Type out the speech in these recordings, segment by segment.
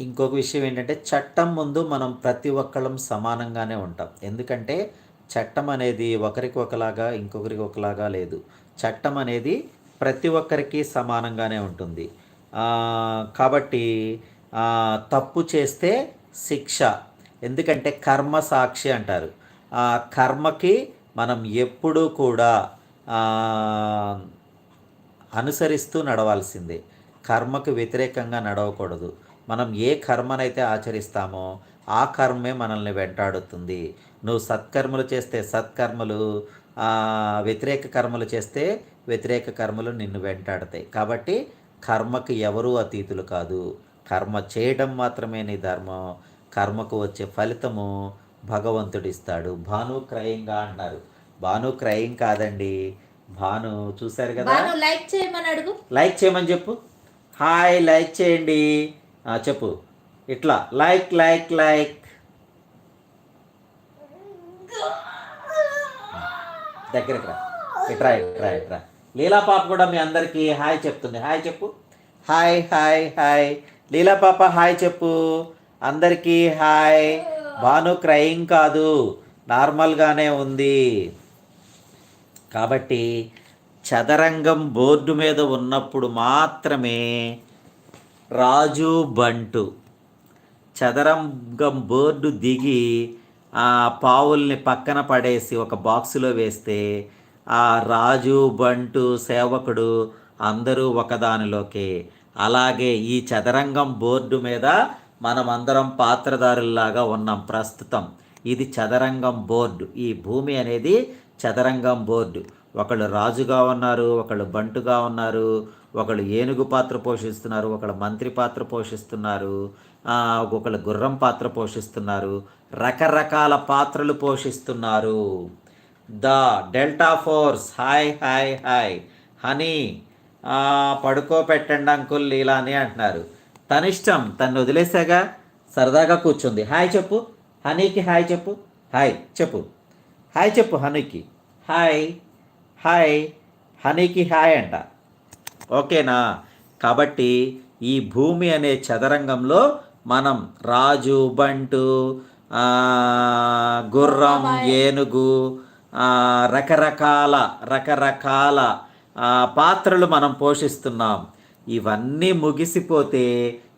ఇంకొక విషయం ఏంటంటే చట్టం ముందు మనం ప్రతి ఒక్కళ్ళం సమానంగానే ఉంటాం. ఎందుకంటే చట్టం అనేది ఒకరికి ఒకలాగా ఇంకొకరికి ఒకలాగా లేదు. చట్టం అనేది ప్రతి ఒక్కరికి సమానంగానే ఉంటుంది. కాబట్టి తప్పు చేస్తే శిక్ష. ఎందుకంటే కర్మ సాక్షి అంటారు. ఆ కర్మకి మనం ఎప్పుడూ కూడా అనుసరిస్తూ నడవాల్సిందే. కర్మకు వ్యతిరేకంగా నడవకూడదు. మనం ఏ కర్మనైతే ఆచరిస్తామో ఆ కర్మే మనల్ని వెంటాడుతుంది. నువ్వు సత్కర్మలు చేస్తే సత్కర్మలు వ్యతిరేక కర్మలు చేస్తే వ్యతిరేక కర్మలు నిన్ను వెంటాడతాయి. కాబట్టి కర్మకి ఎవరూ అతీతులు కాదు. కర్మ చేయడం మాత్రమే నీ ధర్మం. కర్మకు వచ్చే ఫలితము భగవంతుడిస్తాడు. భాను క్రయంగా అన్నారు భాను క్రయం కాదండి. భాను చూశారు కదా? లైక్ చేయమని అడుగు. లైక్ చేయమని చెప్పు. హాయ్ లైక్ చేయండి. చెప్పు. ఇట్లా. Like like like. దగ్గరికి రా. ఇట్రా ఇట్రా ఇట్రా లీలా పాప కూడా మీ అందరికీ హాయ్ చెప్తుంది. హాయ్ చెప్పు. Hi hi hi. లీలా పాప హాయ్ చెప్పు. అందరికీ హాయ్. భాను క్రయింగ్ కాదు. నార్మల్గానే ఉంది. కాబట్టి చదరంగం బోర్డు మీద ఉన్నప్పుడు మాత్రమే రాజు బంటు. చదరంగం బోర్డు దిగి ఆ పావుల్ని పక్కన పడేసి ఒక బాక్సులో వేస్తే ఆ రాజు బంటు సేవకుడు అందరూ ఒకదానిలోకే. అలాగే ఈ చదరంగం బోర్డు మీద మనమందరం పాత్రదారుల్లాగా ఉన్నాం ప్రస్తుతం. ఇది చదరంగం బోర్డు. ఈ భూమి అనేది చదరంగం బోర్డు. ఒకళ్ళు రాజుగా ఉన్నారు ఒకళ్ళు బంటుగా ఉన్నారు ఒకళ్ళు ఏనుగు పాత్ర పోషిస్తున్నారు ఒకళ్ళు మంత్రి పాత్ర పోషిస్తున్నారు ఒకళ్ళు గుర్రం పాత్ర పోషిస్తున్నారు రకరకాల పాత్రలు పోషిస్తున్నారు. The Delta Force hi hi hi. Honey పడుకోపెట్టండి uncle ఇలా అని అంటున్నారు. తనిష్టం తను వదిలేసాగా? సరదాగా కూర్చుంది. హాయ్ చెప్పు. హనీకి హాయ్ చెప్పు. హాయ్ చెప్పు. హాయ్ చెప్పు హనీకి. Hi hi. హనీకి హాయ్ అంట. ఓకేనా? కాబట్టి ఈ భూమి అనే చదరంగంలో మనం రాజు బంటు గుర్రం ఏనుగు రకరకాల రకరకాల పాత్రలు మనం పోషిస్తున్నాం. ఇవన్నీ ముగిసిపోతే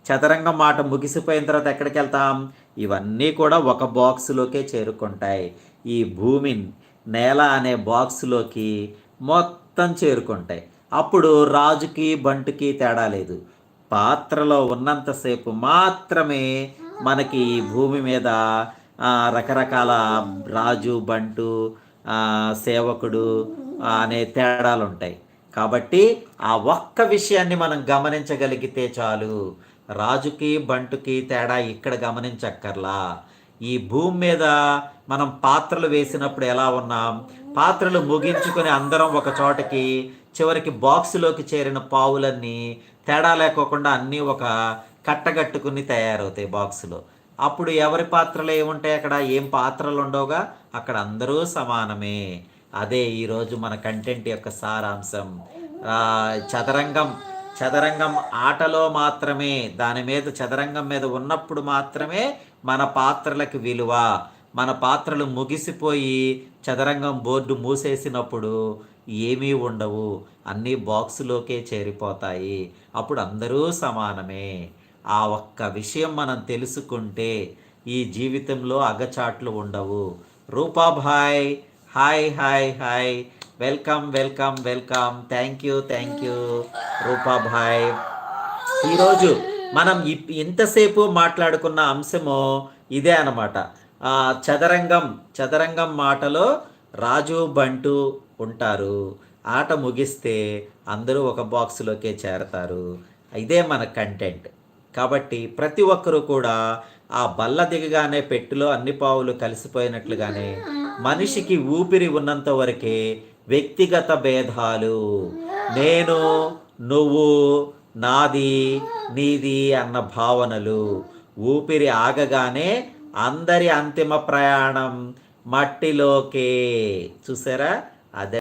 చదరంగం మాట ముగిసిపోయిన తర్వాత ఎక్కడికి వెళ్తాం? ఇవన్నీ కూడా ఒక బాక్సులోకే చేరుకుంటాయి. ఈ భూమి నేల అనే బాక్సులోకి మొత్తం చేరుకుంటాయి. అప్పుడు రాజుకి బంటుకి తేడా లేదు. పాత్రలో ఉన్నంతసేపు మాత్రమే మనకి భూమి మీద రకరకాల రాజు బంటు సేవకుడు అనే తేడాలు ఉంటాయి కాబట్టి ఆ ఒక్క విషయాన్ని మనం గమనించగలిగితే చాలు. రాజుకి బంటుకి తేడా ఇక్కడ గమనించక్కర్లా. ఈ భూమి మీద మనం పాత్రలు వేసినప్పుడు ఎలా ఉన్నాం? పాత్రలు ముగించుకొని అందరం ఒక చోటకి చివరికి బాక్సులోకి చేరిన పావులన్నీ తేడా లేకోకుండా అన్నీ ఒక కట్టగట్టుకుని తయారవుతాయి బాక్సులో. అప్పుడు ఎవరి పాత్రలు ఏముంటాయి అక్కడ? ఏం పాత్రలు ఉండవుగా? అక్కడ అందరూ సమానమే. అదే ఈరోజు మన కంటెంట్ యొక్క సారాంశం. చదరంగం. చదరంగం ఆటలో మాత్రమే దాని మీద చదరంగం మీద ఉన్నప్పుడు మాత్రమే మన పాత్రలకు విలువ. మన పాత్రలు ముగిసిపోయి చదరంగం బోర్డు మూసేసినప్పుడు ఏమీ ఉండవు. అన్నీ బాక్సులోకే చేరిపోతాయి. అప్పుడు అందరూ సమానమే. ఆ ఒక్క విషయం మనం తెలుసుకుంటే ఈ జీవితంలో అగచాట్లు ఉండవు. Rupabhai hi hi hi. Welcome welcome welcome. Thank you thank you. Rupabhai ఈరోజు మనం ఇప్- ఇంతసేపు మాట్లాడుకున్న అంశము ఇదే అన్నమాట. చదరంగం చదరంగం మాటలో రాజు బంటు ఉంటారు. ఆట ముగిస్తే అందరూ ఒక బాక్స్లోకే చేరతారు. ఇదే మన కంటెంట్. కాబట్టి ప్రతి ఒక్కరూ కూడా ఆ బల్ల దిగగానే పెట్టులో అన్ని పావులు కలిసిపోయినట్లుగానే మనిషికి ఊపిరి ఉన్నంత వరకే వ్యక్తిగత భేదాలు. నేను నువ్వు నాది నీది అన్న భావనలు ఊపిరి ఆగగానే అందరి అంతిమ ప్రయాణం మట్టిలోకే. చూసారా? అదే